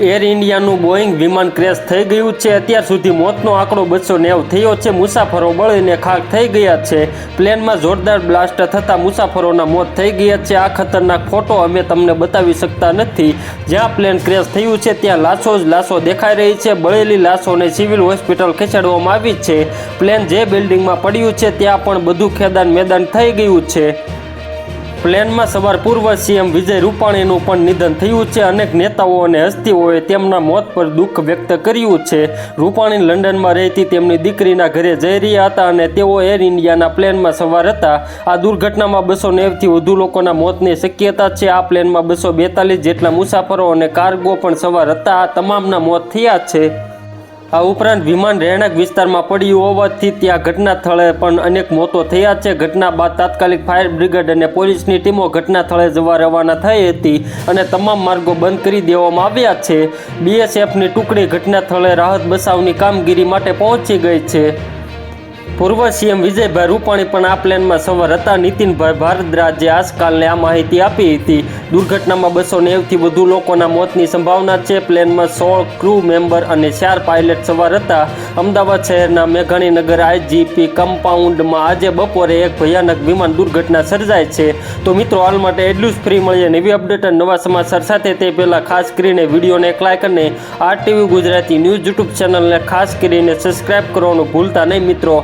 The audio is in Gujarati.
એર ઇન્ડિયાનું બોઈંગ વિમાન ક્રેશ થઈ ગયું છે. અત્યાર સુધી મોતનો આંકડો બસો નેવ થયો છે. મુસાફરો બળીને ખાક થઈ ગયા છે. પ્લેનમાં જોરદાર બ્લાસ્ટ થતાં મુસાફરોના મોત થઈ ગયા છે. આ ખતરનાક ફોટો અમે તમને બતાવી શકતા નથી. જ્યાં પ્લેન ક્રેશ થયું છે, ત્યાં લાશો જ લાશો દેખાઈ રહી છે. બળેલી લાશોને સિવિલ હોસ્પિટલ ખસેડવામાં આવી છે. પ્લેન જે બિલ્ડિંગમાં પડ્યું છે, ત્યાં પણ બધું ખેદાન મેદાન થઈ ગયું છે. પ્લેનમાં સવાર પૂર્વ સીએમ વિજય રૂપાણીનું પણ નિધન થયું છે. અનેક નેતાઓ અને હસ્તીઓએ તેમના મોત પર દુઃખ વ્યક્ત કર્યું છે. રૂપાણી લંડનમાં રહેતી તેમની દીકરીના ઘરે જઈ રહ્યા હતા અને તેઓ એર ઇન્ડિયાના પ્લેનમાં સવાર હતા. આ દુર્ઘટનામાં બસો નેવથી વધુ લોકોના મોતની શક્યતા છે. આ પ્લેનમાં બસો બેતાલીસ જેટલા મુસાફરો અને કાર્ગો પણ સવાર હતા. આ તમામના મોત થયા છે. આ ઉપરાંત વિમાન રહેણાંક વિસ્તારમાં પડ્યું હોવાથી ત્યાં ઘટના સ્થળે પણ અનેક મોતો થયા છે. ઘટના બાદ તાત્કાલિક ફાયર બ્રિગેડ અને પોલીસની ટીમો ઘટના સ્થળે જવા રવાના થઈ હતી અને તમામ માર્ગો બંધ કરી દેવામાં આવ્યા છે. બીએસએફની ટુકડી ઘટના સ્થળે રાહત બચાવની કામગીરી માટે પહોંચી ગઈ છે. પૂર્વ સીએમ વિજયભાઈ રૂપાણી પણ આ પ્લેનમાં સવાર હતા. નીતિનભાઈ ભારદ્રાજે આજકાલને આ માહિતી આપી હતી. દુર્ઘટનામાં બસો નેવથી વધુ લોકોના મોતની સંભાવના છે. પ્લેનમાં સોળ ક્રૂ મેમ્બર અને ચાર પાયલટ સવાર હતા. અમદાવાદ શહેરના મેઘાણીનગર આઈજીપી કમ્પાઉન્ડમાં આજે બપોરે એક ભયાનક વિમાન દુર્ઘટના સર્જાય છે. તો મિત્રો, હાલ માટે એટલું જ ફ્રી મળીએ નવી અપડેટ અને નવા સમાચાર સાથે તે પહેલાં ખાસ કરીને વિડીયોને એક લાઇક અને R TV Gujarati news YouTube ચેનલને ખાસ કરીને સબસ્ક્રાઇબ કરવાનું ભૂલતા નહીં મિત્રો.